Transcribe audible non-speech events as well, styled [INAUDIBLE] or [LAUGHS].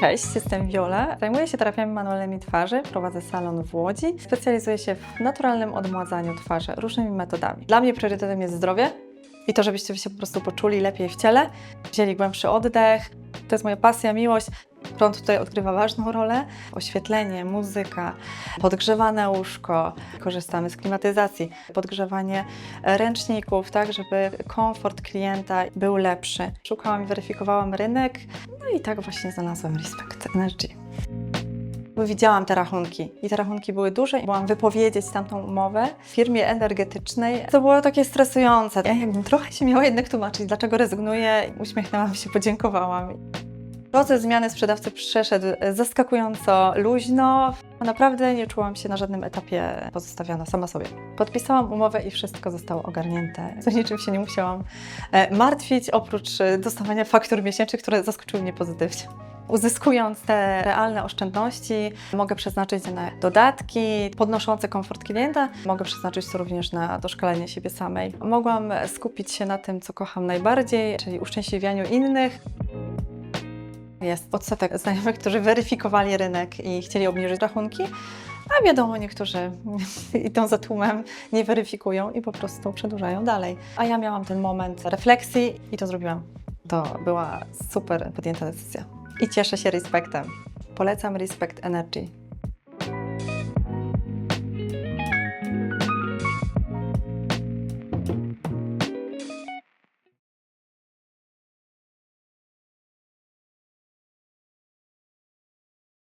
Cześć, jestem Viola. Zajmuję się terapiami manualnymi twarzy, prowadzę salon w Łodzi. Specjalizuję się w naturalnym odmładzaniu twarzy różnymi metodami. Dla mnie priorytetem jest zdrowie i to, żebyście się po prostu poczuli lepiej w ciele, wzięli głębszy oddech. To jest moja pasja, miłość. Prąd tutaj odgrywa ważną rolę. Oświetlenie, muzyka, podgrzewane łóżko. Korzystamy z klimatyzacji, podgrzewanie ręczników, tak, żeby komfort klienta był lepszy. Szukałam i weryfikowałam rynek, no i tak właśnie znalazłam Respect Energy. Widziałam te rachunki i te rachunki były duże byłam wypowiedzieć tamtą umowę w firmie energetycznej. To było takie stresujące. Ja jakbym trochę się miała jednak tłumaczyć, dlaczego rezygnuję, uśmiechnęłam się, podziękowałam. Proces zmiany sprzedawcy przeszedł zaskakująco luźno. Naprawdę nie czułam się na żadnym etapie pozostawiona sama sobie. Podpisałam umowę i wszystko zostało ogarnięte. Za niczym się nie musiałam e, martwić, oprócz e, dostawania faktur miesięcznych, które zaskoczyły mnie pozytywnie. Uzyskując te realne oszczędności, mogę przeznaczyć na dodatki podnoszące komfort klienta. Mogę przeznaczyć to również na doszkalenie siebie samej. Mogłam skupić się na tym, co kocham najbardziej, czyli uszczęśliwianiu innych. Jest odsetek znajomych, którzy weryfikowali rynek i chcieli obniżyć rachunki, a wiadomo, niektórzy [LAUGHS] idą za tłumem, nie weryfikują i po prostu przedłużają dalej. A ja miałam ten moment refleksji i to zrobiłam. To była super podjęta decyzja. I cieszę się respektem. Polecam Respect Energy.